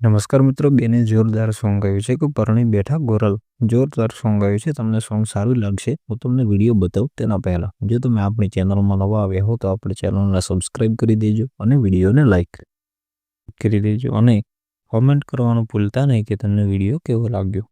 નમસ્કાર મિત્રો, બેને જોરદાર સોંગ ગાયું છે. કે પરણી બેઠા ગોરલ. જોરદાર સોંગ ગાયું છે. તમને સોંગ સારું લાગશે. હું તમને વીડિયો બતાવું તેના પહેલાં. જો તમે આપણી ચેનલમાં નવા આવ્યા હો, તો આપણી ચેનલને સબસ્ક્રાઈબ કરી દેજો અને વિડીયોને લાઇક કરી દેજો અને કોમેન્ટ કરવાનું ભૂલતા નહીં કે તમને વીડિયો કેવો લાગ્યો.